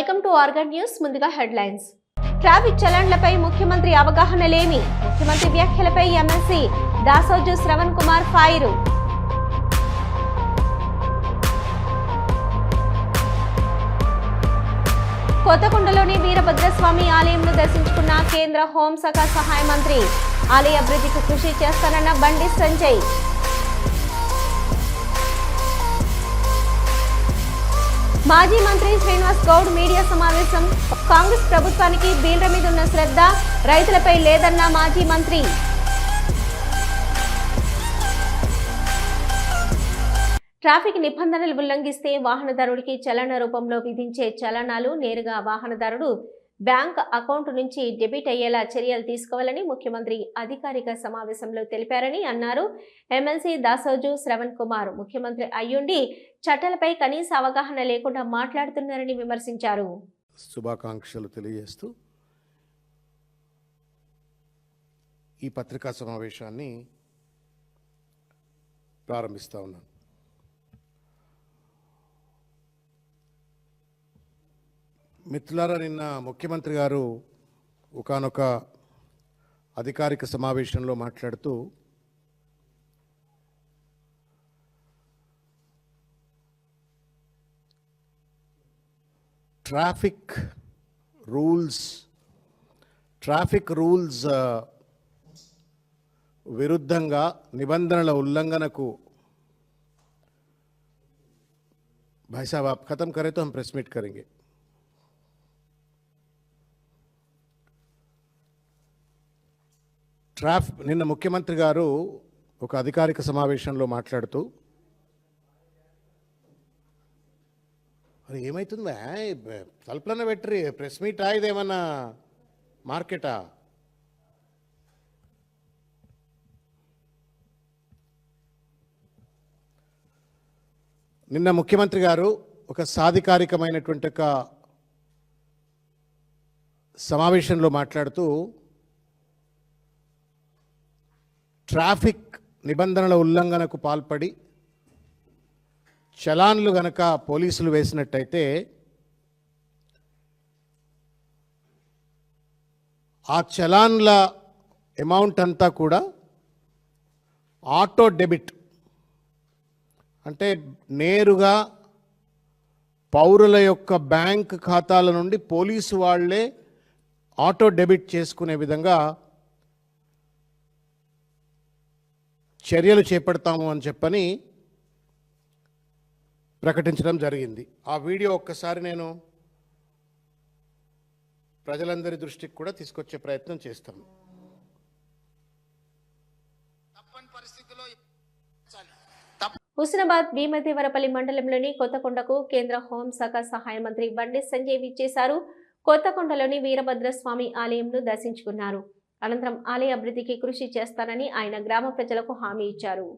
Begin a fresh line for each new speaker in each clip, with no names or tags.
Welcome to organ news ముందుగా headlines. Traffic చలన్లపై ముఖ్యమంత్రి అవగాహన లేమి. ముఖ్యమంత్రి వ్యాఖ్యలపై ఎమ్మెల్సీ దాసోజు శ్రవణ్ కుమార్ ఫైరు. కొత్తకొండలోని వీరభద్రస్వామి ఆలయంను దర్శించుకున్న కేంద్ర హోంశాఖ సహాయ మంత్రి ఆలయ అభివృద్ధికి కృషి చేస్తానన్న బండి సంజయ్. మాజీ మంత్రి శ్రీనివాస్ గౌడ్ మీడియా సమావేశం. కాంగ్రెస్ ప్రభుత్వానికి బీళ్ళ మీద ఉన్న శ్రద్ధ రైతులపై లేదన్న మాజీ మంత్రి. ట్రాఫిక్ నిబంధనలు ఉల్లంఘిస్తే వాహనదారుడికి చలన రూపంలో విధించే చలనాలు నేరుగా వాహనదారుడు బ్యాంక్ అకౌంట్ నుంచి డెబిట్ అయ్యేలా చర్యలు తీసుకోవాలని ముఖ్యమంత్రి అధికారిక సమావేశంలో తెలిపారని అన్నారు. ఎమ్మెల్సీ దాసోజు శ్రవణ్ కుమార్ ముఖ్యమంత్రి అయ్యుండి చట్టాలపై కనీస అవగాహన లేకుండా మాట్లాడుతున్నారని విమర్శించారు.
శుభాకాంక్షలు తెలియజేస్తూ ఈ పత్రికా సమావేశాన్ని ప్రారంభిస్తా ఉన్నాను. మిత్రులారా నిన్న ముఖ్యమంత్రి గారు ఒకానొక అధికారిక సమావేశంలో మాట్లాడుతూ ట్రాఫిక్ రూల్స్ ట్రాఫిక్ రూల్స్ ఆ, విరుద్ధంగా నిబంధనల ఉల్లంఘనకు भाई साहब आप खत्म करें तो हम प्रेस मीट करेंगे ట్రాఫ్ నిన్న ముఖ్యమంత్రి గారు ఒక అధికారిక సమావేశంలో మాట్లాడుతూ మరి ఏమవుతుందా తలుపులన్న పెట్టి ప్రెస్ మీటా ఇదేమన్నా మార్కెటా? నిన్న ముఖ్యమంత్రి గారు ఒక సాధికారికమైనటువంటి ఒక సమావేశంలో మాట్లాడుతూ ట్రాఫిక్ నిబంధనల ఉల్లంఘనకు పాల్పడి చలాన్లు గనక పోలీసులు వేసినట్టయితే ఆ చలాన్ల అమౌంట్ అంతా కూడా ఆటో డెబిట్ అంటే నేరుగా పౌరుల యొక్క బ్యాంక్ ఖాతాల నుండి పోలీసు వాళ్ళే ఆటో డెబిట్ చేసుకునే విధంగా చర్యలు చేపడతాము అని చెప్పని ప్రకటించడం జరిగింది. ఆ వీడియో ఒక్కసారి నేను ప్రజలందరి దృష్టికి కూడా తీసుకొచ్చే ప్రయత్నం చేస్తాను
హుస్నాబాద్ భీమదేవరపల్లి మండలంలోని కొత్తకొండకు కేంద్ర హోంశాఖ సహాయ మంత్రి బండి సంజయ్ విచ్చేశారు. కొత్తకొండలోని వీరభద్రస్వామి ఆలయంను దర్శించుకున్నారు. అనంతరం ఆలయ అభివృద్ధికి కృషి చేస్తానని ఆయన గ్రామ ప్రజలకు హామీ ఇచ్చారు.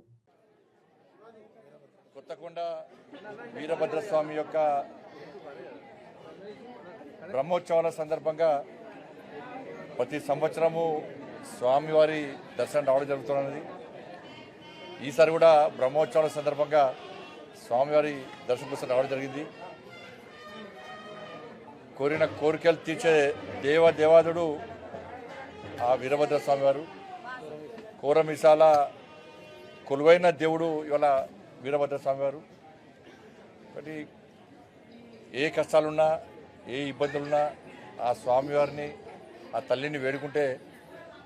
కొత్తకొండ వీరభద్రస్వామి యొక్క బ్రహ్మోత్సవాల సందర్భంగా ప్రతి సంవత్సరము స్వామివారి దర్శనం రావడం జరుగుతున్నది. ఈసారి కూడా బ్రహ్మోత్సవాల సందర్భంగా స్వామివారి దర్శనం కోసం రావడం జరిగింది. కోరిన కోరికలు తీర్చే దేవ దేవాదుడు ఆ వీరభద్ర స్వామివారు కోరమిసాల కొలువైన దేవుడు ఇవాళ వీరభద్ర స్వామి వారు కాబట్టి ఏ కష్టాలున్నా ఏ ఇబ్బందులున్నా ఆ స్వామివారిని ఆ తల్లిని వేడుకుంటే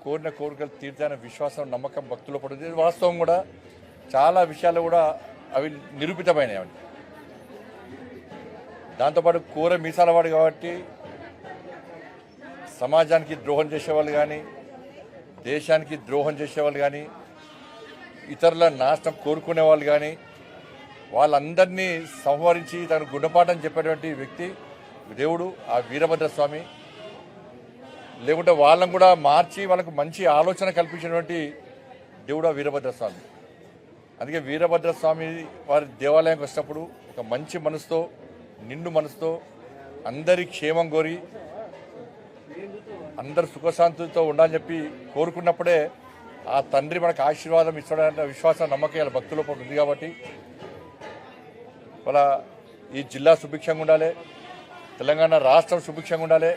కోరిన కోరికలు తీర్చాయన్న విశ్వాసం నమ్మకం భక్తులు పడుతుంది. వాస్తవం కూడా. చాలా విషయాలు కూడా అవి నిరూపితమైనవి దాంతోపాటు కూర మీసాలవాడు కాబట్టి సమాజానికి ద్రోహం చేసేవాళ్ళు కానీ దేశానికి ద్రోహం చేసేవాళ్ళు కానీ ఇతరుల నాశనం కోరుకునే వాళ్ళు కానీ వాళ్ళందరినీ సంహరించి తన గుణపాఠం చెప్పేటువంటి వ్యక్తి దేవుడు ఆ వీరభద్ర స్వామి లేకుంటే వాళ్ళని కూడా మార్చి వాళ్ళకు మంచి ఆలోచన కల్పించినటువంటి దేవుడు ఆ వీరభద్ర స్వామి అందుకే వీరభద్ర స్వామి వారి దేవాలయంకి వచ్చినప్పుడు ఒక మంచి మనసుతో నిండు మనసుతో అందరి క్షేమం కోరి అందరు సుఖశాంతులతో ఉండాలని చెప్పి కోరుకున్నప్పుడే ఆ తండ్రి మనకు ఆశీర్వాదం ఇస్తాడన్న విశ్వాసం నమ్మకం ఇలా భక్తుల ఉంది కాబట్టి వాళ్ళ ఈ జిల్లా సుభిక్షంగా ఉండాలి తెలంగాణ రాష్ట్రం సుభిక్షంగా ఉండాలి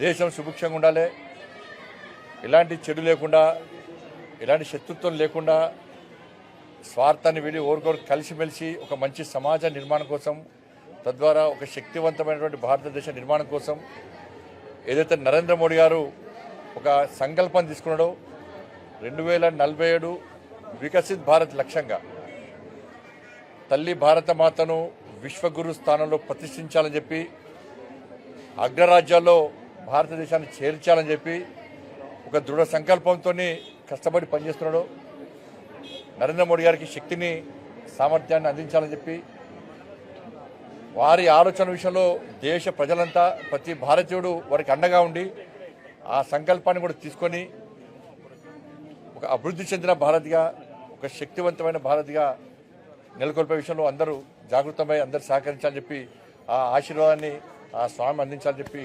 దేశం సుభిక్షంగా ఉండాలి. ఎలాంటి చెడు లేకుండా ఎలాంటి శత్రుత్వం లేకుండా స్వార్థాన్ని వెళ్ళి ఓరికొరు కలిసిమెలిసి ఒక మంచి సమాజ నిర్మాణం కోసం తద్వారా ఒక శక్తివంతమైనటువంటి భారతదేశ నిర్మాణం కోసం ఏదైతే నరేంద్ర మోడీ గారు ఒక సంకల్పం తీసుకున్నాడో రెండు వేల నలభై ఏడు వికసిత్ భారత్ లక్ష్యంగా తల్లి భారత మాతను విశ్వగురు స్థానంలో ప్రతిష్ఠించాలని చెప్పి అగ్రరాజ్యాల్లో భారతదేశాన్ని చేర్చాలని చెప్పి ఒక దృఢ సంకల్పంతో కష్టపడి పనిచేస్తున్నాడు. నరేంద్ర మోడీ గారికి శక్తిని సామర్థ్యాన్ని అందించాలని చెప్పి వారి ఆలోచన విషయంలో దేశ ప్రజలంతా ప్రతి భారతీయుడు వారికి అండగా ఉండి ఆ సంకల్పాన్ని కూడా తీసుకొని ఒక అభివృద్ధి చెందిన భారత్గా ఒక శక్తివంతమైన భారత్గా నెలకొల్పే విషయంలో అందరూ జాగృతమై అందరూ సహకరించాలని చెప్పి ఆ ఆశీర్వాదాన్ని ఆ స్వామి అందించాలని చెప్పి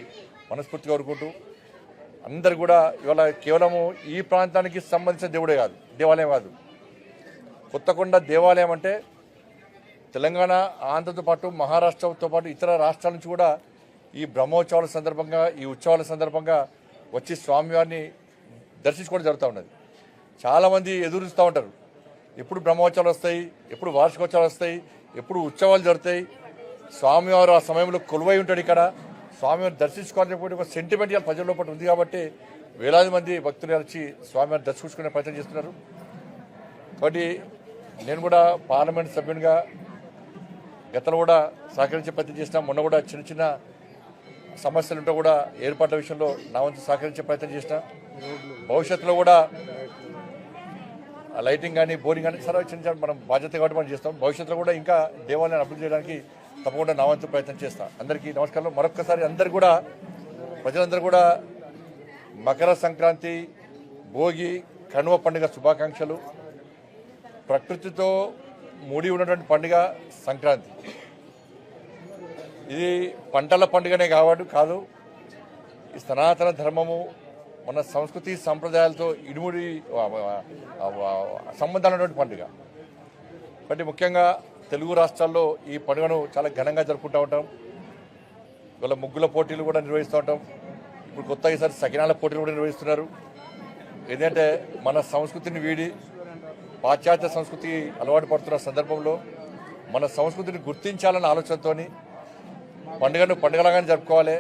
మనస్ఫూర్తిగా కోరుకుంటూ అందరు కూడా ఇవాళ కేవలము ఈ ప్రాంతానికి సంబంధించిన దేవుడే కాదు దేవాలయం కాదు. కొత్తకొండ దేవాలయం అంటే తెలంగాణ ఆంధ్రతో పాటు మహారాష్ట్రతో పాటు ఇతర రాష్ట్రాల నుంచి కూడా ఈ బ్రహ్మోత్సవాల సందర్భంగా ఈ ఉత్సవాల సందర్భంగా వచ్చి స్వామివారిని దర్శించుకోవడం జరుగుతూ ఉన్నది. చాలామంది ఎదురుస్తూ ఉంటారు. ఎప్పుడు బ్రహ్మోత్సవాలు వస్తాయి ఎప్పుడు వార్షికోత్సవాలు వస్తాయి ఎప్పుడు ఉత్సవాలు జరుగుతాయి. స్వామివారు ఆ సమయంలో కొలువై ఉంటాడు ఇక్కడ. స్వామివారిని దర్శించుకోవాలని ఒక సెంటిమెంట్ ఇవాళ ప్రజల లోపల ఉంది కాబట్టి వేలాది మంది భక్తులు వచ్చి స్వామివారిని దర్శించుకునే ప్రయత్నం చేస్తున్నారు. కాబట్టి నేను కూడా పార్లమెంట్ సభ్యునిగా గతంలో కూడా సహకరించే ప్రయత్నం చేసిన మొన్న కూడా చిన్న చిన్న సమస్యలు ఉంటే కూడా ఏర్పాట్ల విషయంలో నా వంతు సహకరించే ప్రయత్నం చేసిన. భవిష్యత్తులో కూడా లైటింగ్ కానీ బోరింగ్ కానీ సరే చిన్న చిన్న మనం బాధ్యత కాబట్టి మనం చేస్తాం. భవిష్యత్తులో కూడా ఇంకా దేవాలయాన్ని అభివృద్ధి చేయడానికి తప్పకుండా నా వంతు ప్రయత్నం చేస్తాను అందరికీ నమస్కారం మరొకసారి అందరు కూడా ప్రజలందరూ కూడా మకర సంక్రాంతి భోగి కనుమ పండుగ శుభాకాంక్షలు. ప్రకృతితో ముడి ఉన్నటువంటి పండుగ సంక్రాంతి. ఇది పంటల పండుగనే కాబట్టి కాదు. ఈ సనాతన ధర్మము మన సంస్కృతి సంప్రదాయాలతో ఇనుముడి ఆ, సంబంధాలు ఉన్నటువంటి పండుగ. కాబట్టి ముఖ్యంగా తెలుగు రాష్ట్రాల్లో ఈ పండుగను చాలా ఘనంగా జరుపుకుంటూ ఉంటాం. ఇవాళ ముగ్గుల పోటీలు కూడా నిర్వహిస్తూ ఉంటాం. ఇప్పుడు కొత్త ఈసారి సకినాల పోటీలు కూడా నిర్వహిస్తున్నారు. ఏంటంటే మన సంస్కృతిని వీడి పాశ్చాత్య సంస్కృతి అలవాటు పడుతున్న సందర్భంలో మన సంస్కృతిని గుర్తించాలన్న ఆలోచనతోని పండుగను పండుగలాగానే జరుపుకోవాలి.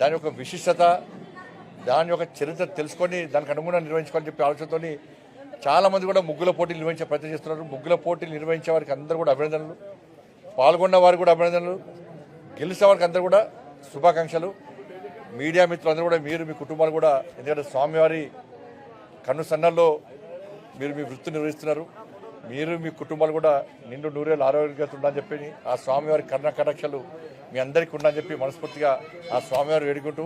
దాని యొక్క విశిష్టత దాని యొక్క చరిత్ర తెలుసుకొని దానికి అనుగుణంగా నిర్వహించుకోవాలని చెప్పి ఆలోచనతోని చాలా మంది కూడా ముగ్గుల పోటీలు నిర్వహించే ప్రయత్నం చేస్తున్నారు. ముగ్గుల పోటీలు నిర్వహించే వారికి అందరూ కూడా అభినందనలు. పాల్గొన్న వారికి కూడా అభినందనలు. గెలిచే వారికి అందరూ కూడా శుభాకాంక్షలు. మీడియా మిత్రులందరూ కూడా మీరు మీ కుటుంబాలు కూడా ఎందుకంటే స్వామివారి కన్ను సన్నల్లో మీరు మీ వృత్తి నిర్వహిస్తున్నారు. మీరు మీ కుటుంబాలు కూడా నిండు నూరేళ్ళు ఆరోగ్యంగా ఉండాలని చెప్పి ఆ స్వామివారి కర్ణ కటాక్షలు మీ అందరికీ ఉండాలని చెప్పి మనస్ఫూర్తిగా ఆ స్వామివారు వేడుకుంటూ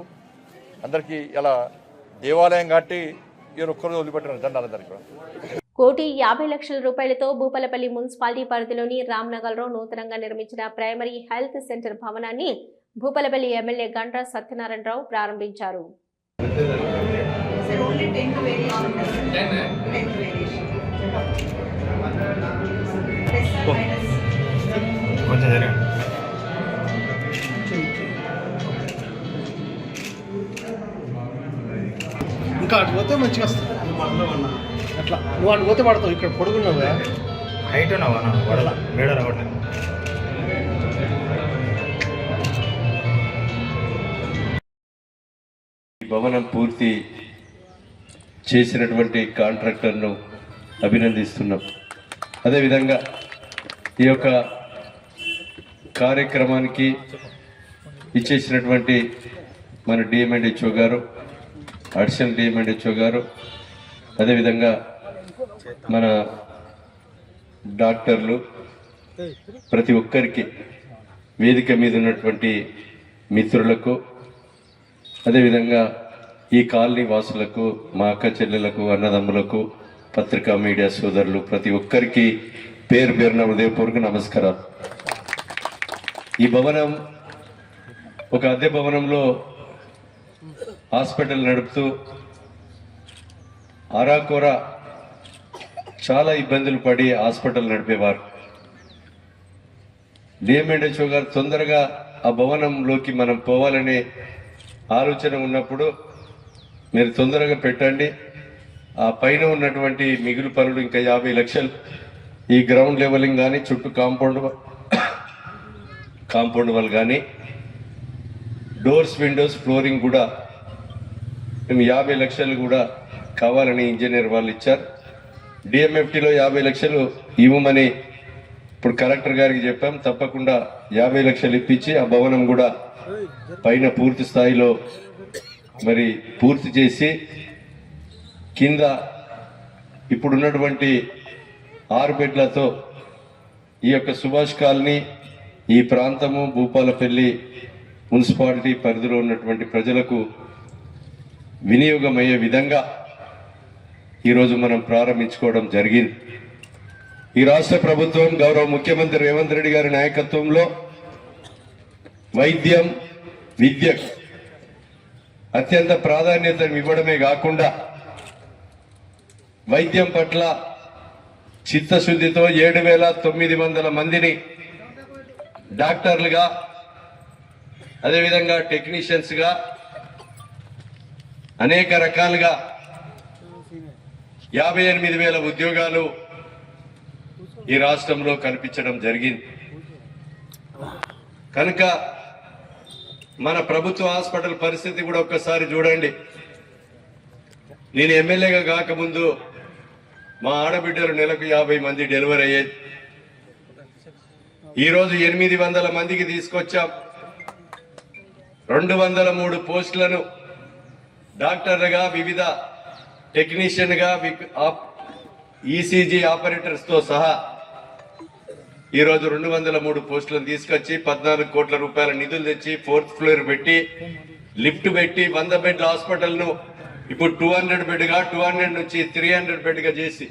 అందరికీ ఇలా దేవాలయం కాబట్టి ఈ ఒక్కరోజు వదిలిపెట్టిన దండాలు అందరికీ కూడా.
కోటి యాభై లక్షల రూపాయలతో భూపాలపల్లి మున్సిపాలిటీ పరిధిలోని రామ్నగర్లో నూతనంగా నిర్మించిన ప్రైమరీ హెల్త్ సెంటర్ భవనాన్ని భూపాలపల్లి ఎమ్మెల్యే గంటా సత్యనారాయణరావు ప్రారంభించారు.
Sir,
ఇంకా అటు పోతే మంచిగా వస్తుంది. అట్లా. నువ్వు అటు పోతే పడతావు. ఇక్కడ పొడుగున్నావు. కదా
హైట్ మేడ రావట్లేదు
ఈ భవనం పూర్తి చేసినటువంటి కాంట్రాక్టర్ను అభినందిస్తున్నాం. అదేవిధంగా ఈ యొక్క కార్యక్రమానికి ఇచ్చేసినటువంటి మన డిఎంఎండ్హెచ్ఓ గారు అడిషనల్ డిఎంఎండ్హెచ్ఓ గారు అదేవిధంగా మన డాక్టర్లు ప్రతి ఒక్కరికి వేదిక మీద ఉన్నటువంటి మిత్రులకు అదేవిధంగా ఈ కాలనీ వాసులకు మా అక్క చెల్లెలకు అన్నదమ్ములకు పత్రికా మీడియా సోదరులు ప్రతి ఒక్కరికి పేరు పేరున హృదయపూర్వక నమస్కారాలు. ఈ భవనం ఒక అద్దె భవనంలో హాస్పిటల్ నడుపుతూ ఆరాకోర చాలా ఇబ్బందులు పడి హాస్పిటల్ నడిపేవారు. డిఎంఎండ్హెచ్ఓ గారు తొందరగా ఆ భవనంలోకి మనం పోవాలనే ఆలోచన ఉన్నప్పుడు మీరు తొందరగా పెట్టండి. ఆ పైన ఉన్నటువంటి మిగులు పనులు ఇంకా యాభై లక్షలు ఈ గ్రౌండ్ లెవెలింగ్ కానీ చుట్టూ కాంపౌండ్ కాంపౌండ్ వాల్ కానీ డోర్స్ విండోస్ ఫ్లోరింగ్ కూడా మేము యాభై లక్షలు కూడా కావాలని ఇంజనీర్ వాళ్ళు ఇచ్చారు. డిఎంఎఫ్టీలో యాభై లక్షలు ఇవ్వమని ఇప్పుడు కలెక్టర్ గారికి చెప్పాం. తప్పకుండా యాభై లక్షలు ఇప్పించి ఆ భవనం కూడా పైన పూర్తి స్థాయిలో మరి పూర్తి చేసి కింద ఇప్పుడున్నటువంటి ఆరు బెడ్లతో ఈ యొక్క సుభాష్ కాలనీ ఈ ప్రాంతము భూపాలపల్లి మున్సిపాలిటీ పరిధిలో ఉన్నటువంటి ప్రజలకు వినియోగమయ్యే విధంగా ఈరోజు మనం ప్రారంభించుకోవడం జరిగింది. ఈ రాష్ట్ర ప్రభుత్వం గౌరవ ముఖ్యమంత్రి రేవంత్ రెడ్డి గారి నాయకత్వంలో వైద్యం విద్య అత్యంత ప్రాధాన్యత ఇవ్వడమే కాకుండా వైద్యం పట్ల చిత్తశుద్ధితో ఏడు వేల తొమ్మిది వందల మందిని డాక్టర్లుగా అదేవిధంగా టెక్నీషియన్స్గా అనేక రకాలుగా యాభై ఎనిమిది వేల ఉద్యోగాలు ఈ రాష్ట్రంలో కల్పించడం జరిగింది. కనుక మన ప్రభుత్వ హాస్పిటల్ పరిస్థితి కూడా ఒక్కసారి చూడండి. నేను ఎమ్మెల్యేగా కాకముందు మా ఆడబిడ్డలు నెలకు యాభై మంది డెలివరీ అయ్యేది. ఈరోజు ఎనిమిది వందల మందికి తీసుకొచ్చాం. రెండు వందల మూడు పోస్టులను డాక్టర్లుగా వివిధ టెక్నీషియన్గా ఈసీజీ ఆపరేటర్స్తో సహా ఈరోజు రెండు వందల మూడు పోస్టులను తీసుకొచ్చి పద్నాలుగు కోట్ల రూపాయల నిధులు తెచ్చి ఫోర్త్ ఫ్లోర్ పెట్టి లిఫ్ట్ పెట్టి వంద బెడ్ల హాస్పిటల్ను ఇప్పుడు టూ హండ్రెడ్ బెడ్గా టూ హండ్రెడ్ నుంచి త్రీ హండ్రెడ్ బెడ్గా చేసి.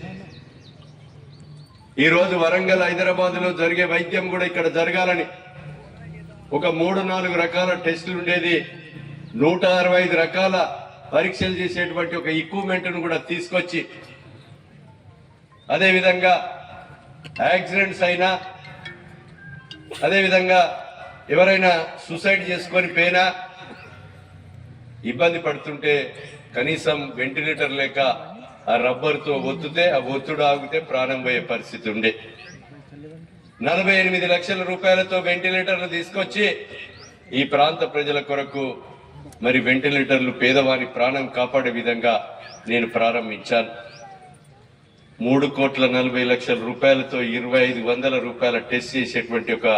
ఈరోజు వరంగల్ హైదరాబాద్లో జరిగే వైద్యం కూడా ఇక్కడ జరగాలని ఒక మూడు నాలుగు రకాల టెస్టులు ఉండేది. నూట అరవై ఐదు రకాల పరీక్షలు చేసేటువంటి ఒక ఎక్విప్మెంట్ను కూడా తీసుకొచ్చి అదేవిధంగా యాక్సిడెంట్స్ అయినా అదేవిధంగా ఎవరైనా సూసైడ్ చేసుకొని పోయినా ఇబ్బంది పడుతుంటే కనీసం వెంటిలేటర్ లేక ఆ రబ్బర్తో ఒత్తుతే ఆ ఒత్తుడు ఆగితే ప్రాణం పోయే పరిస్థితి ఉండే. నలభై ఎనిమిది లక్షల రూపాయలతో వెంటిలేటర్లు తీసుకొచ్చి ఈ ప్రాంత ప్రజల కొరకు మరి వెంటిలేటర్లు పేదవారి ప్రాణం కాపాడే విధంగా నేను ప్రారంభించాను. మూడు కోట్ల నలభై లక్షల రూపాయలతో ఇరవై ఐదు వందల రూపాయల టెస్ట్ చేసేటువంటి ఒక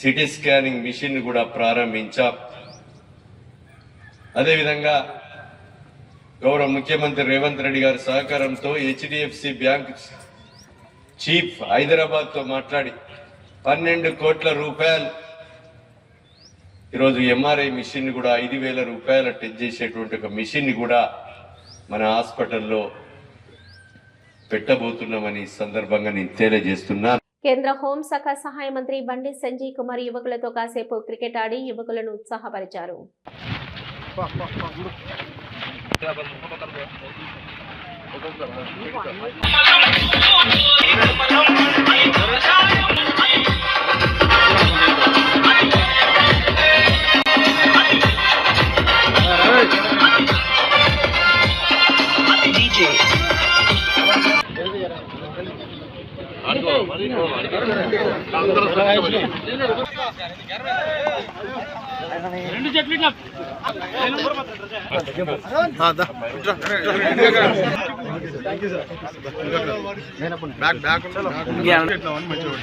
సిటీ స్కానింగ్ మిషన్ కూడా ప్రారంభించాం. అదేవిధంగా గౌరవ ముఖ్యమంత్రి రేవంత్ రెడ్డి గారి సహకారంతో హెచ్డిఎఫ్సి బ్యాంక్ చీఫ్ హైదరాబాద్తో మాట్లాడి పన్నెండు కోట్ల రూపాయలు ఈరోజు ఎంఆర్ఐ మిషన్ కూడా ఐదు వేల రూపాయల టెస్ట్ చేసేటువంటి ఒక మిషన్ని కూడా మన హాస్పిటల్లో పెట్టబోతున్నామని సందర్భంగా నేను తెలియజేస్తున్నా
కేంద్ర హోంశాఖ సహాయ మంత్రి బండి సంజయ్ కుమార్ యువకులతో కాసేపు క్రికెట్ ఆడి యువకులను ఉత్సాహపరిచారు. రెండు చెట్లు
మంచివాడు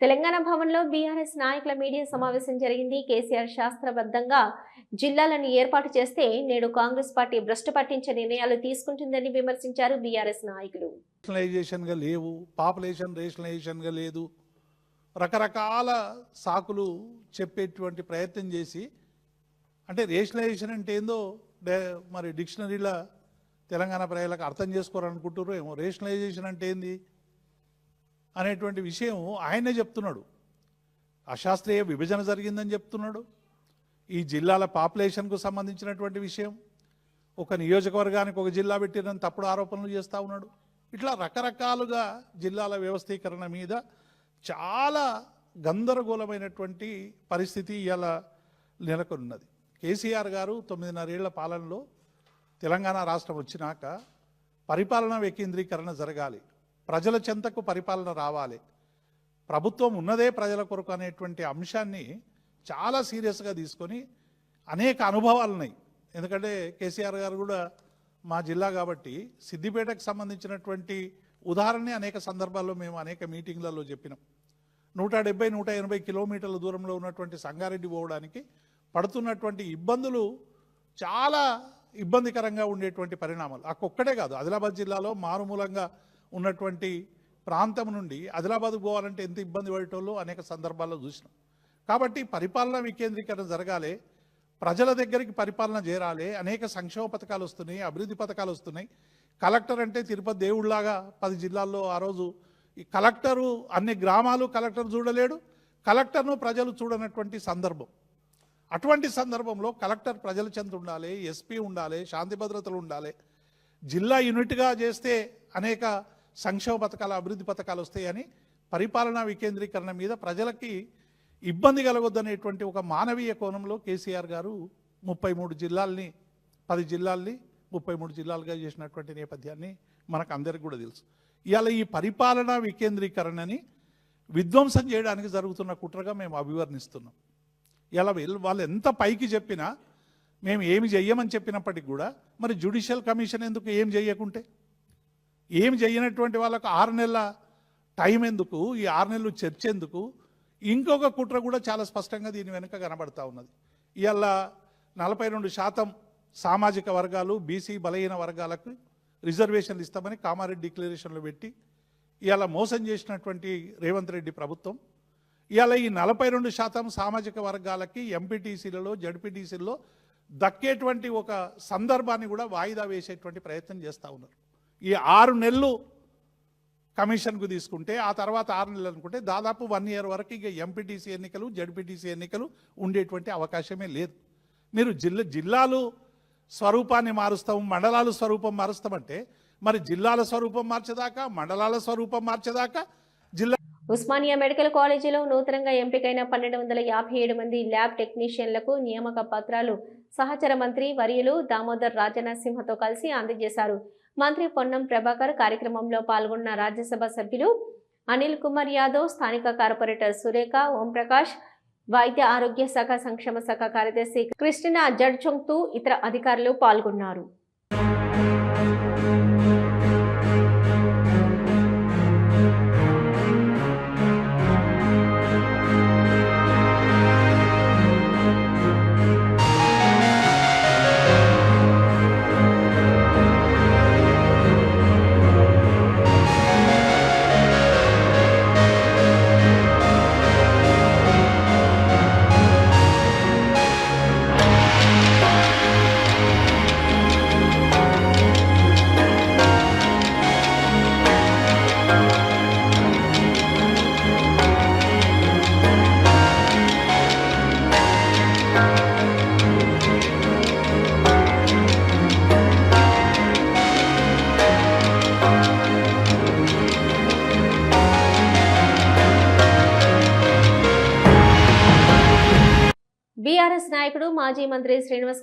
తెలంగాణ భవన్లో బీఆర్ఎస్ నాయకుల మీడియా సమావేశం జరిగింది. కేసీఆర్ శాస్త్రబద్ధంగా జిల్లాలను ఏర్పాటు చేస్తే నేడు కాంగ్రెస్ పార్టీ భ్రష్టు పట్టించే నిర్ణయాలు తీసుకుంటుందని విమర్శించారు బీఆర్ఎస్ నాయకులు.
రేషనలైజేషన్గా లేవు పాపులేషన్ రేషనలైజేషన్గా లేదు. రకరకాల సాకులు చెప్పేటువంటి ప్రయత్నం చేసి అంటే రేషనలైజేషన్ అంటే ఏందో మరి డిక్షనరీలో తెలంగాణ ప్రజలకు అర్థం చేసుకోవాలనుకుంటున్నారు ఏమో రేషనలైజేషన్ అంటే ఏంది? అనేటువంటి విషయం ఆయనే చెప్తున్నాడు. అశాస్త్రీయ విభజన జరిగిందని చెప్తున్నాడు. ఈ జిల్లాల పాపులేషన్కు సంబంధించినటువంటి విషయం ఒక నియోజకవర్గానికి ఒక జిల్లా పెట్టినని తప్పుడు ఆరోపణలు చేస్తూ ఉన్నాడు. ఇట్లా రకరకాలుగా జిల్లాల వ్యవస్థీకరణ మీద చాలా గందరగోళమైనటువంటి పరిస్థితి ఇలా నెలకొన్నది. కేసీఆర్ గారు తొమ్మిదిన్నరేళ్ళ పాలనలో తెలంగాణ రాష్ట్రం వచ్చినాక పరిపాలన వికేంద్రీకరణ జరగాలి. ప్రజల చెంతకు పరిపాలన రావాలి. ప్రభుత్వం ఉన్నదే ప్రజల కొరకు అనేటువంటి అంశాన్ని చాలా సీరియస్గా తీసుకొని అనేక అనుభవాలు ఉన్నాయి ఎందుకంటే కేసీఆర్ గారు కూడా మా జిల్లా కాబట్టి సిద్దిపేటకు సంబంధించినటువంటి ఉదాహరణని అనేక సందర్భాల్లో మేము అనేక మీటింగ్లలో చెప్పినాం. నూట డెబ్బై నూట ఎనభై కిలోమీటర్ల దూరంలో ఉన్నటువంటి సంగారెడ్డి పోవడానికి పడుతున్నటువంటి ఇబ్బందులు చాలా ఇబ్బందికరంగా ఉండేటువంటి పరిణామాలు. అక్కొక్కటే కాదు ఆదిలాబాద్ జిల్లాలో మారుమూలంగా ఉన్నటువంటి ప్రాంతం నుండి ఆదిలాబాద్ పోవాలంటే ఎంత ఇబ్బంది పడేటోళ్ళు అనేక సందర్భాల్లో చూసినాం. కాబట్టి పరిపాలన వికేంద్రీకరణ జరగాలి ప్రజల దగ్గరికి పరిపాలన చేరాలి అనేక సంక్షేమ పథకాలు వస్తున్నాయి అభివృద్ధి పథకాలు వస్తున్నాయి. కలెక్టర్ అంటే తిరుపతి దేవుళ్ళలాగా పది జిల్లాల్లో ఆ రోజు ఈ కలెక్టరు అన్ని గ్రామాలు కలెక్టర్ చూడలేడు కలెక్టర్ను ప్రజలు చూడనటువంటి సందర్భం. అటువంటి సందర్భంలో కలెక్టర్ ప్రజల చెంత ఉండాలి ఎస్పీ ఉండాలి శాంతి భద్రతలు ఉండాలి. జిల్లా యూనిట్గా చేస్తే అనేక సంక్షేమ పథకాలు అభివృద్ధి పథకాలు వస్తాయని పరిపాలనా వికేంద్రీకరణ మీద ప్రజలకి ఇబ్బంది కలగొద్దనేటువంటి ఒక మానవీయ కోణంలో కేసీఆర్ గారు ముప్పై మూడు జిల్లాల్ని పది జిల్లాల్ని ముప్పై మూడు జిల్లాలుగా చేసినటువంటి నేపథ్యాన్ని మనకు అందరికి కూడా తెలుసు. ఇవాళ ఈ పరిపాలనా వికేంద్రీకరణని విధ్వంసం చేయడానికి జరుగుతున్న కుట్రగా మేము అభివర్ణిస్తున్నాం. ఇలా వాళ్ళు ఎంత పైకి చెప్పినా మేము ఏమి చెయ్యమని చెప్పినప్పటికి కూడా మరి జ్యుడిషియల్ కమిషన్ ఎందుకు ఏం చెయ్యకుంటే? ఏం చేయనటువంటి వాళ్ళకు ఆరు నెలల టైం ఎందుకు? ఈ ఆరు నెలలు చర్చ ఎందుకు? ఇంకొక కుట్ర కూడా చాలా స్పష్టంగా దీని వెనుక కనబడతా ఉన్నది. ఇవాళ నలభై రెండు శాతం సామాజిక వర్గాలు బీసీ బలహీన వర్గాలకు రిజర్వేషన్లు ఇస్తామని కామారెడ్డి డిక్లరేషన్లు పెట్టి ఇవాళ మోసం చేసినటువంటి రేవంత్ రెడ్డి ప్రభుత్వం. ఇవాళ ఈ నలభై రెండు శాతం సామాజిక వర్గాలకి ఎంపీటీసీలలో జడ్పీటీసీలలో దక్కేటువంటి ఒక సందర్భాన్ని కూడా వాయిదా వేసేటువంటి ప్రయత్నం చేస్తూ ఉన్నారు. ఈ ఆరు నెలలు కమిషన్కు తీసుకుంటే ఆ తర్వాత ఆరు నెలలు అనుకుంటే దాదాపు వన్ ఇయర్ వరకు ఇక ఎంపీటీసీ ఎన్నికలు జడ్పీటీసీ ఎన్నికలు ఉండేటువంటి అవకాశమే లేదు. మీరు జిల్లా జిల్లాలు స్వరూపాన్ని మారుస్తాం మండలాలు స్వరూపం మారుస్తామంటే మరి జిల్లాల స్వరూపం మార్చేదాకా మండలాల స్వరూపం మార్చేదాకా జిల్లా
ఉస్మానియా మెడికల్ కాలేజీలో నూతనంగా ఎంపికైన పన్నెండు వందల యాభై ఏడు మంది ల్యాబ్ టెక్నీషియన్లకు నియామక పత్రాలు సహచర మంత్రి వర్యులు దామోదర్ రాజనరసింహతో కలిసి అందజేశారు. మంత్రి పొన్నం ప్రభాకర్ కార్యక్రమంలో పాల్గొన్న రాజ్యసభ సభ్యులు అనిల్ కుమార్ యాదవ్ స్థానిక కార్పొరేటర్ సురేఖ ఓంప్రకాష్ వైద్య ఆరోగ్య శాఖ సంక్షేమ శాఖ కార్యదర్శి క్రిస్టినా జడ్చొంగ్తు ఇతర అధికారులు పాల్గొన్నారు.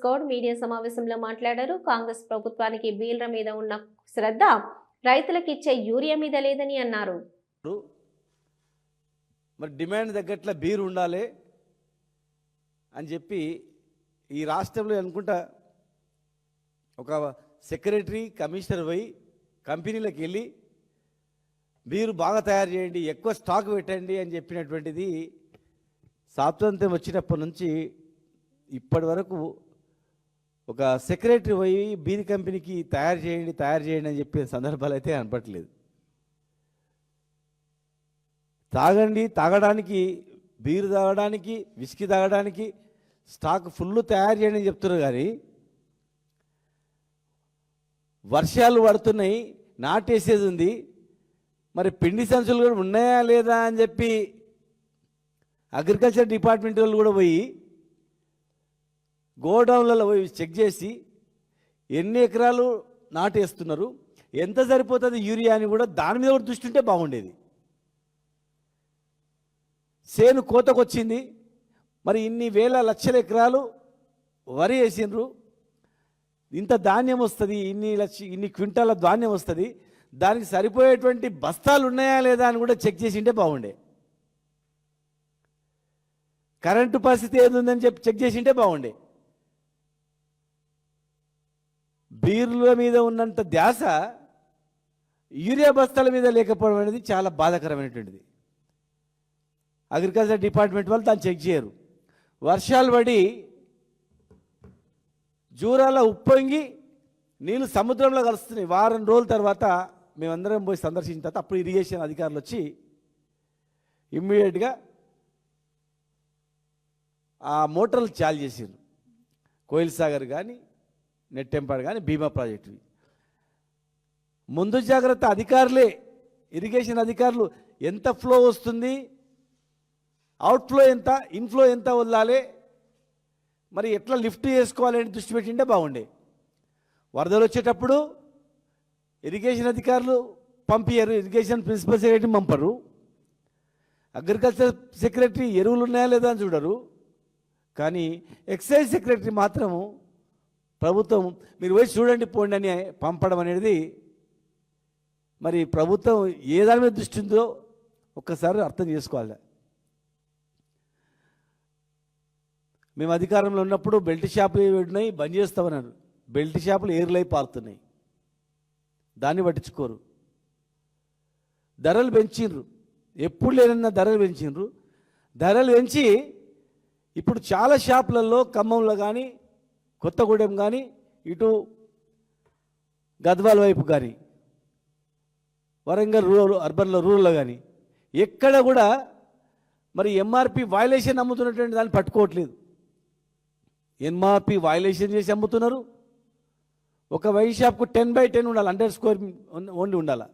గౌడ్ మీడియా సమావేశంలో మాట్లాడారు. కాంగ్రెస్ ప్రభుత్వానికి బీల్ర మీద ఉన్న శ్రద్ధ రైతులకు ఇచ్చే యూరియా మీద లేదని అన్నారు.
మరి డిమాండ్ తగ్గట్ల బీరు ఉండాలి అని చెప్పి ఈ రాష్ట్రంలో అనుకుంటా ఒక సెక్రటరీ కమిషనర్ పోయి కంపెనీలకు వెళ్ళి బీరు బాగా తయారు చేయండి ఎక్కువ స్టాక్ పెట్టండి అని చెప్పినటువంటిది స్వాతంత్రం వచ్చినప్పటి నుంచి ఇప్పటి వరకు ఒక సెక్రటరీ పోయి బీర్ కంపెనీకి తయారు చేయండి తయారు చేయండి అని చెప్పిన సందర్భాలు అయితే అనపట్లేదు తాగండి తాగడానికి బీరు తాగడానికి విస్కీ తాగడానికి స్టాక్ ఫుల్ తయారు చేయండి అని చెప్తున్నారు కానీ వర్షాలు పడుతున్నాయి నాటేసేది ఉంది మరి పిండి సంచులు కూడా ఉన్నాయా లేదా అని చెప్పి అగ్రికల్చర్ డిపార్ట్మెంట్ వాళ్ళు కూడా పోయి గోడౌన్లలో పోయి చెక్ చేసి ఎన్ని ఎకరాలు నాటేస్తున్నారు ఎంత సరిపోతుంది యూరియా అని కూడా దాని మీద కూడా దృష్టి ఉంటే బాగుండేది. సేను కోతకొచ్చింది మరి ఇన్ని వేల లక్షల ఎకరాలు వరి వేసిండ్రు ఇంత ధాన్యం వస్తుంది ఇన్ని లక్ష ఇన్ని క్వింటాల ధాన్యం వస్తుంది దానికి సరిపోయేటువంటి బస్తాలు ఉన్నాయా లేదా అని కూడా చెక్ చేసి ఉంటే బాగుండే. కరెంటు పరిస్థితి ఏదుందని చెప్పి చెక్ చేసి ఉంటే బాగుండే. బీర్ల మీద ఉన్నంత ధ్యాస యూరియా బస్తాల మీద లేకపోవడం అనేది చాలా బాధాకరమైనటువంటిది. అగ్రికల్చర్ డిపార్ట్మెంట్ వాళ్ళు దాన్ని చెక్ చేయరు. వర్షాలు పడి జూరాల ఉప్పొంగి నీళ్ళు సముద్రంలో కలుస్తున్నాయి. వారం రోజుల తర్వాత మేమందరం పోయి సందర్శించిన తర్వాత అప్పుడు ఇరిగేషన్ అధికారులు వచ్చి ఇమ్మీడియట్గా ఆ మోటార్లు చాలు చేసారు కోయిల్ సాగర్ కానీ నెట్టెంపాడు కానీ భీమా ప్రాజెక్టు ముందు జాగ్రత్త అధికారులే. ఇరిగేషన్ అధికారులు ఎంత ఫ్లో వస్తుంది? అవుట్ఫ్లో ఎంత? ఇన్ఫ్లో ఎంత వదలాలి? మరి ఎట్లా లిఫ్ట్ చేసుకోవాలని దృష్టి పెట్టింటే బాగుండే. వరదలు వచ్చేటప్పుడు ఇరిగేషన్ అధికారులు పంపించారు ఇరిగేషన్ ప్రిన్సిపల్ సెక్రటరీని పంపరు. అగ్రికల్చర్ సెక్రటరీ ఎరువులు ఉన్నాయా లేదా అని చూడరు. కానీ ఎక్సైజ్ సెక్రటరీ మాత్రము ప్రభుత్వం మీరు పోయి చూడండి పోండి అని పంపడం అనేది మరి ప్రభుత్వం ఏ దాని మీద దృష్టి ఉందో ఒక్కసారి అర్థం చేసుకోవాలి. మేము అధికారంలో ఉన్నప్పుడు బెల్ట్ షాపులు ఉన్నాయి? బంద్ చేస్తామన్నారు. బెల్ట్ షాపులు ఏర్లై పారుతున్నాయి. దాన్ని పట్టించుకోరు. ధరలు పెంచిండ్రు ఎప్పుడు లేనన్న ధరలు పెంచిండ్రు ధరలు పెంచి ఇప్పుడు చాలా షాపులలో ఖమ్మంలో కానీ కొత్తగూడెం కానీ ఇటు గద్వాల వైపు కానీ వరంగల్ రూరల్ అర్బన్లో రూరల్లో కానీ ఎక్కడ కూడా మరి ఎంఆర్పి వైలేషన్ అమ్ముతున్నటువంటి దాన్ని పట్టుకోవట్లేదు. ఎంఆర్పి వైలేషన్ చేసి అమ్ముతున్నారు. ఒక వైన్ షాప్కు టెన్ బై టెన్ ఉండాలి హండ్రెడ్ స్క్వేర్ ఓన్లీ ఉండాలి?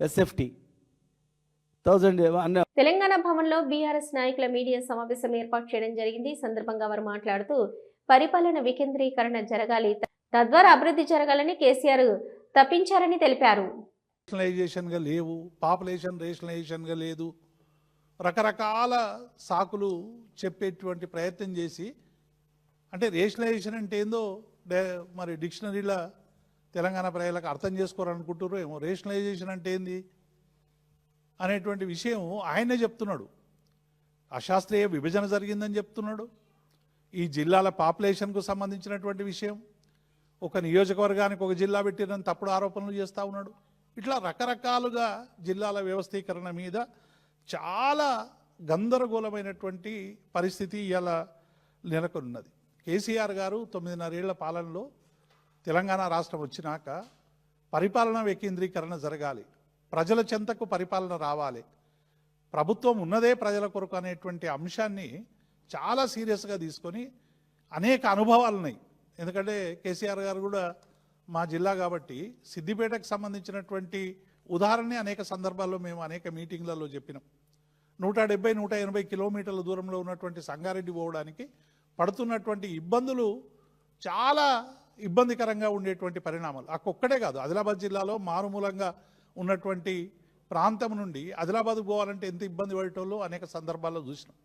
ఎస్ఎఫ్టీ
తెలంగాణ భవన్లో బీఆర్ఎస్ నాయకుల మీడియా సమావేశం ఏర్పాటు చేయడం జరిగింది. ఈ సందర్భంగా వారు మాట్లాడుతూ పరిపాలన వికేంద్రీకరణ జరగాలి. తద్వారా అభివృద్ధి జరగాలని కేసీఆర్ తప్పించారని తెలిపారు.
రేషనలైజేషన్గా లేవు పాపులేషన్ రేషనలైజేషన్గా లేదు. రకరకాల సాకులు చెప్పేటువంటి ప్రయత్నం చేసి అంటే రేషనలైజేషన్ అంటే ఏందో మరి డిక్షనరీలో తెలంగాణ ప్రజలకు అర్థం చేసుకోవాలనుకుంటున్నారు ఏమో రేషనలైజేషన్ అంటే ఏంది? అనేటువంటి విషయం ఆయనే చెప్తున్నాడు. అశాస్త్రీయ విభజన జరిగిందని చెప్తున్నాడు. ఈ జిల్లాల పాపులేషన్కు సంబంధించినటువంటి విషయం ఒక నియోజకవర్గానికి ఒక జిల్లా పెట్టిన తప్పుడు ఆరోపణలు చేస్తూ ఉన్నాడు. ఇట్లా రకరకాలుగా జిల్లాల వ్యవస్థీకరణ మీద చాలా గందరగోళమైనటువంటి పరిస్థితి ఇలా నెలకొన్నది. కేసీఆర్ గారు తొమ్మిదిన్నరేళ్ళ పాలనలో తెలంగాణ రాష్ట్రం వచ్చినాక పరిపాలన వికేంద్రీకరణ జరగాలి. ప్రజల చెంతకు పరిపాలన రావాలి. ప్రభుత్వం ఉన్నదే ప్రజల కొరకు అనేటువంటి అంశాన్ని చాలా సీరియస్గా తీసుకొని అనేక అనుభవాలు ఉన్నాయి ఎందుకంటే కేసీఆర్ గారు కూడా మా జిల్లా కాబట్టి సిద్దిపేటకు సంబంధించినటువంటి ఉదాహరణని అనేక సందర్భాల్లో మేము అనేక మీటింగ్లలో చెప్పినాం. నూట డెబ్బై నూట ఎనభై కిలోమీటర్ల దూరంలో ఉన్నటువంటి సంగారెడ్డి పోవడానికి పడుతున్నటువంటి ఇబ్బందులు చాలా ఇబ్బందికరంగా ఉండేటువంటి పరిణామాలు. అక్కొక్కడే కాదు ఆదిలాబాద్ జిల్లాలో మారుమూలంగా ఉన్నటువంటి ప్రాంతం నుండి ఆదిలాబాద్ పోవాలంటే ఎంత ఇబ్బంది పడేటోళ్ళు అనేక సందర్భాల్లో చూసినాం.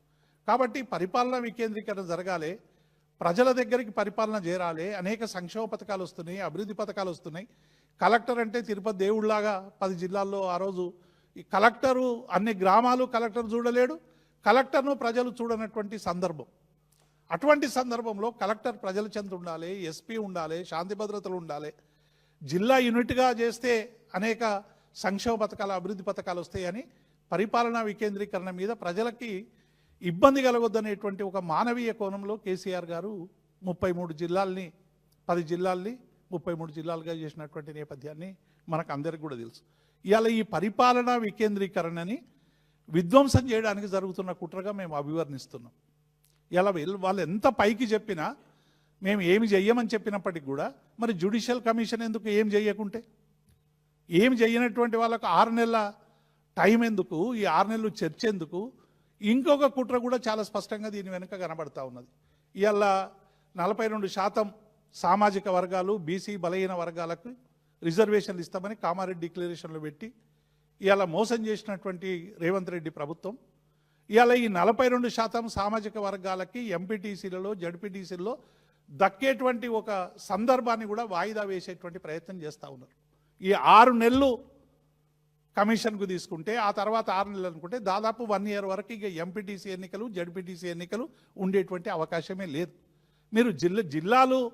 కాబట్టి పరిపాలన వికేంద్రీకరణ జరగాలి ప్రజల దగ్గరికి పరిపాలన చేరాలి అనేక సంక్షేమ పథకాలు వస్తున్నాయి అభివృద్ధి పథకాలు వస్తున్నాయి. కలెక్టర్ అంటే తిరుపతి దేవుళ్ళాగా పది జిల్లాల్లో ఆ రోజు ఈ కలెక్టరు అన్ని గ్రామాలు కలెక్టర్ చూడలేడు కలెక్టర్ను ప్రజలు చూడనటువంటి సందర్భం. అటువంటి సందర్భంలో కలెక్టర్ ప్రజల చెంత ఉండాలి ఎస్పీ ఉండాలి శాంతి భద్రతలు ఉండాలి. జిల్లా యూనిట్గా చేస్తే అనేక సంక్షేమ పథకాలు అభివృద్ధి పథకాలు వస్తాయని పరిపాలనా వికేంద్రీకరణ మీద ప్రజలకి ఇబ్బంది కలగొద్దనేటువంటి ఒక మానవీయ కోణంలో కేసీఆర్ గారు ముప్పై మూడు జిల్లాల్ని పది జిల్లాల్ని ముప్పై మూడు జిల్లాలుగా చేసినటువంటి నేపథ్యాన్ని మనకు అందరికి కూడా తెలుసు. ఇవాళ ఈ పరిపాలనా వికేంద్రీకరణని విధ్వంసం చేయడానికి జరుగుతున్న కుట్రగా మేము అభివర్ణిస్తున్నాం. ఇలా వాళ్ళు ఎంత పైకి చెప్పినా మేము ఏమి చెయ్యమని చెప్పినప్పటికి కూడా మరి జ్యుడిషియల్ కమిషన్ ఎందుకు ఏం చెయ్యకుంటే? ఏమి చేయనటువంటి వాళ్ళకు ఆరు నెలల టైం ఎందుకు? ఈ ఆరు నెలలు చర్చ ఎందుకు? ఇంకొక కుట్ర కూడా చాలా స్పష్టంగా దీని వెనుక కనబడతా ఉన్నది. ఇవాళ నలభై రెండు శాతం సామాజిక వర్గాలు బీసీ బలహీన వర్గాలకు రిజర్వేషన్లు ఇస్తామని కామారెడ్డి డిక్లరేషన్లు పెట్టి ఇవాళ మోసం చేసినటువంటి రేవంత్ రెడ్డి ప్రభుత్వం. ఇవాళ ఈ నలభై రెండు శాతం సామాజిక వర్గాలకి ఎంపీటీసీలలో జడ్పీటీసీలలో దక్కేటువంటి ఒక సందర్భాన్ని కూడా వాయిదా వేసేటువంటి ప్రయత్నం చేస్తూ ఉన్నారు. ఈ ఆరు నెలలు కమిషన్కు తీసుకుంటే ఆ తర్వాత ఆరు నెలలు అనుకుంటే దాదాపు వన్ ఇయర్ వరకు ఇక ఎంపీటీసీ ఎన్నికలు జడ్పీటీసీ ఎన్నికలు ఉండేటువంటి అవకాశమే లేదు. మీరు జిల్లా జిల్లాలు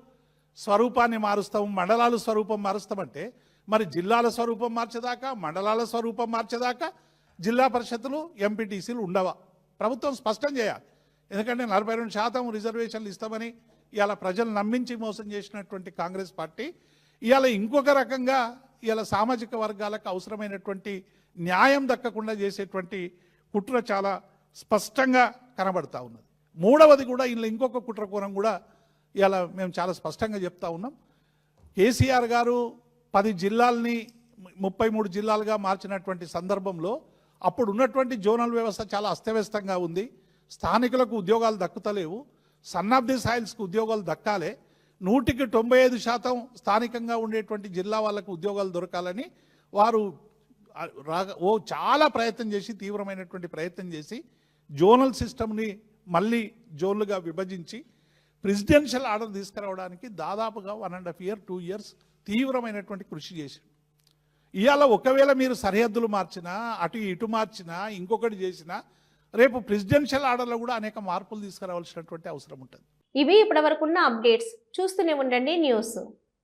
స్వరూపాన్ని మారుస్తాం మండలాలు స్వరూపం మారుస్తామంటే మరి జిల్లాల స్వరూపం మార్చేదాకా మండలాల స్వరూపం మార్చేదాకా జిల్లా పరిషత్తులు ఎంపీటీసీలు ఉండవా? ప్రభుత్వం స్పష్టం చేయాలి. ఎందుకంటే నలభై రెండు శాతం రిజర్వేషన్లు ఇస్తామని ఇవాళ ప్రజలు నమ్మించి మోసం చేసినటువంటి కాంగ్రెస్ పార్టీ. ఇవాళ ఇంకొక రకంగా ఇలా సామాజిక వర్గాలకు అవసరమైనటువంటి న్యాయం దక్కకుండా చేసేటువంటి కుట్ర చాలా స్పష్టంగా కనబడతా ఉన్నది. మూడవది కూడా ఇందులో ఇంకొక కుట్ర కోణం కూడా ఇలా మేము చాలా స్పష్టంగా చెప్తా ఉన్నాం. కేసీఆర్ గారు పది జిల్లాల్ని ముప్పై మూడు జిల్లాలుగా మార్చినటువంటి సందర్భంలో అప్పుడు ఉన్నటువంటి జోనల్ వ్యవస్థ చాలా అస్తవ్యస్తంగా ఉంది. స్థానికులకు ఉద్యోగాలు దక్కుతలేవు. సన్ ఆఫ్ ది సాయిల్స్కి ఉద్యోగాలు దక్కాలే. నూటికి తొంభై ఐదు శాతం స్థానికంగా ఉండేటువంటి జిల్లా వాళ్ళకు ఉద్యోగాలు దొరకాలని వారు ఆ, ఓ చాలా ప్రయత్నం చేసి తీవ్రమైనటువంటి ప్రయత్నం చేసి జోనల్ సిస్టమ్ని మళ్ళీ జోన్లుగా విభజించి ప్రెసిడెన్షియల్ ఆర్డర్ తీసుకురావడానికి దాదాపుగా one and half year two years తీవ్రమైనటువంటి కృషి చేశారు. ఇవాళ ఒకవేళ మీరు సరిహద్దులు మార్చినా అటు ఇటు మార్చినా ఇంకొకటి చేసినా రేపు ప్రెసిడెన్షియల్ ఆర్డర్లో కూడా అనేక మార్పులు తీసుకురావాల్సినటువంటి అవసరం ఉంటుంది.
ఇవి ఇప్పటివరకున్న అప్డేట్స్. చూస్తూనే ఉండండి న్యూస్.